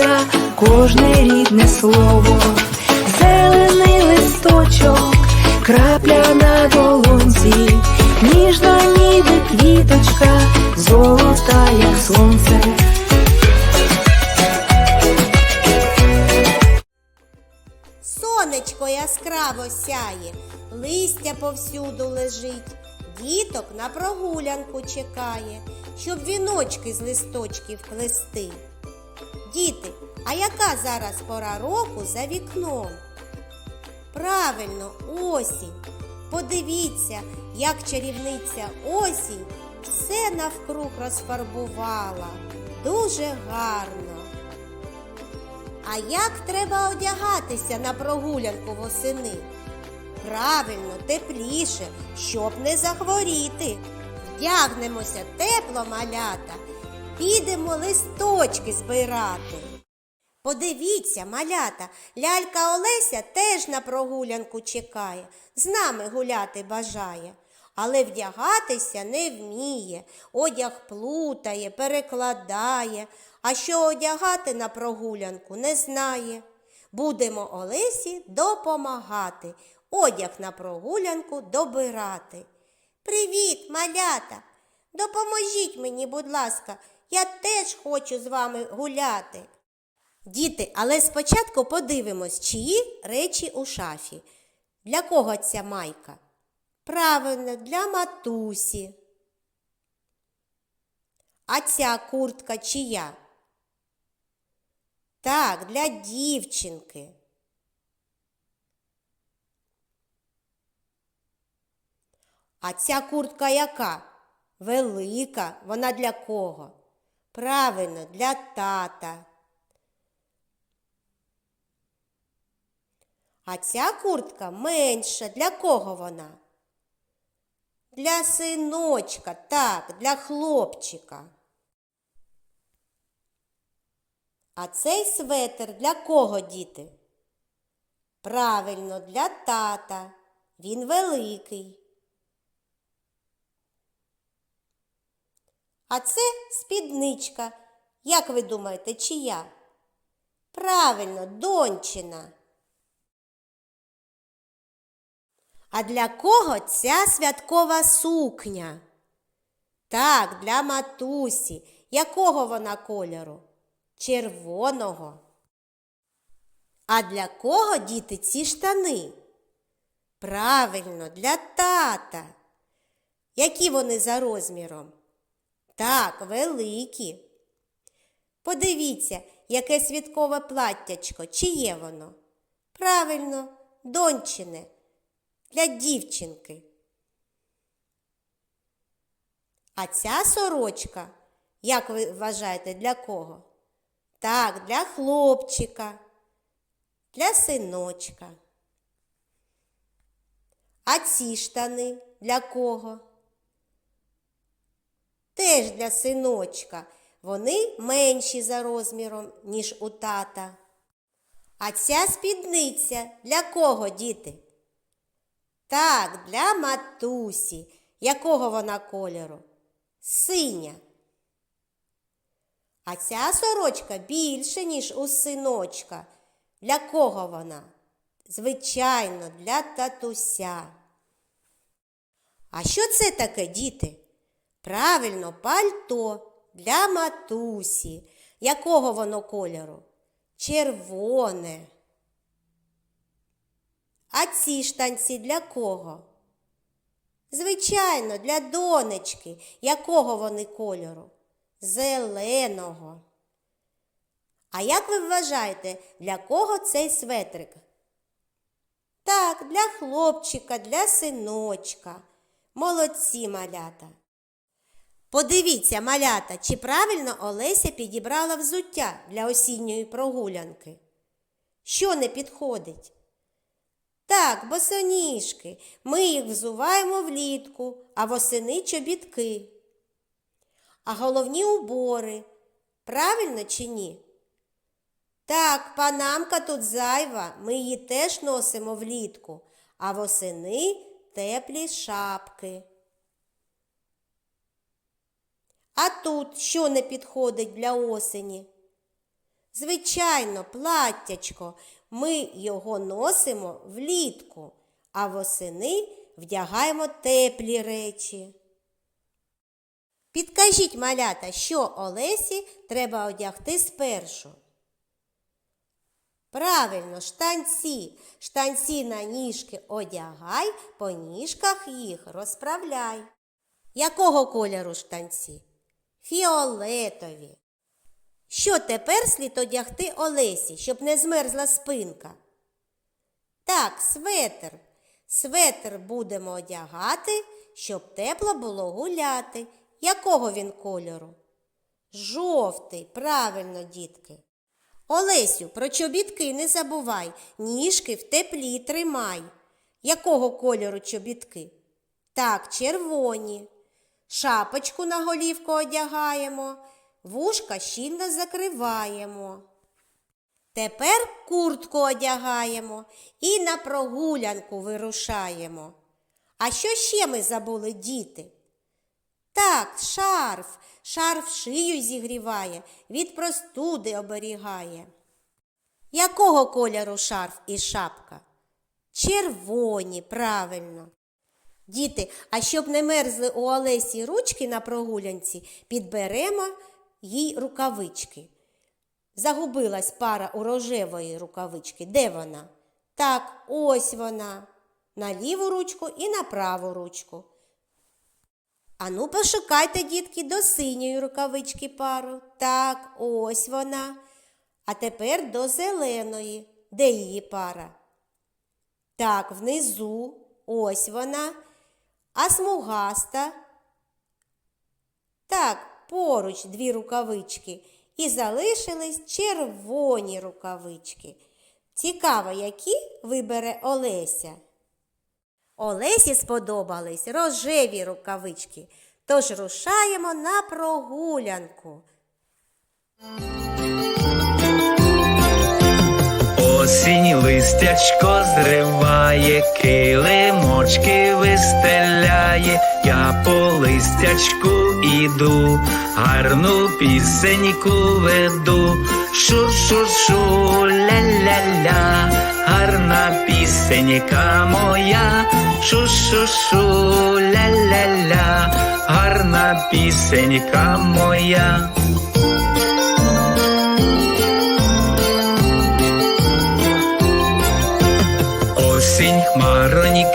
вчиться кожне рідне слово, зелений листочок, крапля на долонці, ніжна ніби квіточка, золота, як сонце. Сонечко яскраво сяє, листя повсюду лежить, діток на прогулянку чекає, щоб віночки з листочків плести. Діти, а яка зараз пора року за вікном? Правильно, осінь. Подивіться, як чарівниця осінь все навкруг розфарбувала. Дуже гарно. А як треба одягатися на прогулянку восени? Правильно, тепліше, щоб не захворіти. Вдягнемося тепло малята, підемо листочки збирати. Подивіться, малята, лялька Олеся теж на прогулянку чекає, з нами гуляти бажає, але вдягатися не вміє, одяг плутає, перекладає, а що одягати на прогулянку не знає. Будемо Олесі допомагати, одяг на прогулянку добирати. Привіт, малята! Допоможіть мені, будь ласка, я теж хочу з вами гуляти. Діти, але спочатку подивимось, чиї речі у шафі. Для кого ця майка? Правильно, для матусі. А ця куртка чия? Так, для дівчинки. А ця куртка яка? Велика. Вона для кого? Правильно, для тата. А ця куртка менша. Для кого вона? Для синочка, так, для хлопчика. А цей светр для кого, діти? Правильно, для тата. Він великий. А це спідничка. Як ви думаєте, чия? Правильно, дончина. А для кого ця святкова сукня? Так, для матусі. Якого вона кольору? Червоного. А для кого діти ці штани? Правильно, для тата. Які вони за розміром? Так, великі. Подивіться, яке святкове платтячко, чиє воно? Правильно, дончине, для дівчинки. А ця сорочка, як ви вважаєте, для кого? Так, для хлопчика, для синочка. А ці штани для кого? Теж для синочка. Вони менші за розміром, ніж у тата. А ця спідниця для кого, діти? Так, для матусі. Якого вона кольору? Синя. А ця сорочка більше, ніж у синочка. Для кого вона? Звичайно, для татуся. А що це таке, діти? Правильно, пальто для матусі. Якого воно кольору? Червоне. А ці штанці для кого? Звичайно, для донечки. Якого вони кольору? Зеленого. А як ви вважаєте, для кого цей светрик? Так, для хлопчика, для синочка. Молодці малята. Подивіться, малята, чи правильно Олеся підібрала взуття для осінньої прогулянки? Що не підходить? Так, босоніжки. Ми їх взуваємо влітку, а восени чобітки. А головні убори. Правильно чи ні? Так, панамка тут зайва, ми її теж носимо влітку, а восени теплі шапки. А тут що не підходить для осені? Звичайно, платтячко. Ми його носимо влітку, а восени вдягаємо теплі речі. Підкажіть, малята, що Олесі треба одягти спершу. Правильно, штанці. Штанці на ніжки одягай, по ніжках їх розправляй. Якого кольору штанці? Фіолетові. Що тепер слід одягти Олесі, щоб не змерзла спинка? Так, светр. Светр будемо одягати, щоб тепло було гуляти. Якого він кольору? Жовтий, правильно, дітки. Олесю, про чобітки не забувай, ніжки в теплі тримай. Якого кольору чобітки? Так, червоні. Шапочку на голівку одягаємо, вушка щільно закриваємо. Тепер куртку одягаємо і на прогулянку вирушаємо. А що ще ми забули, діти? Так, шарф. Шарф шию зігріває, від простуди оберігає. Якого кольору шарф і шапка? Червоні, правильно. Діти, а щоб не мерзли у Олесі ручки на прогулянці, підберемо їй рукавички. Загубилась пара у рожевої рукавички. Де вона? Так, ось вона. На ліву ручку і на праву ручку. Ану, пошукайте, дітки, до синьої рукавички пару. Так, ось вона. А тепер до зеленої. Де її пара? Так, внизу, ось вона. А смугаста. Так, поруч дві рукавички. І залишились червоні рукавички. Цікаво, які вибере Олеся. Олесі сподобались рожеві рукавички, тож рушаємо на прогулянку. Осінь листячко зриває, килимочки вистеляє, я по листячку іду, гарну пісеньку веду, шу-шу-шу, ля-ля-ля, гарна пісенька моя, шу-шу-шу, ля-ля-ля, гарна пісенька моя.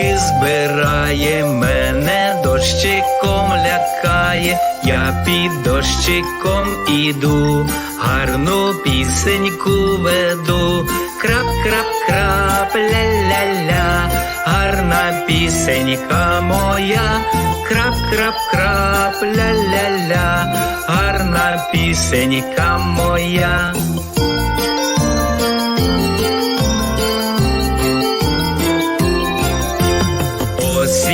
Хмароньки збирає, мене дощиком лякає, я під дощиком іду, гарну пісеньку веду, крап, крап, крап, ля-ля-ля, гарна пісенька моя, крап, крап, крап, ля-ля-ля, гарна пісенька моя.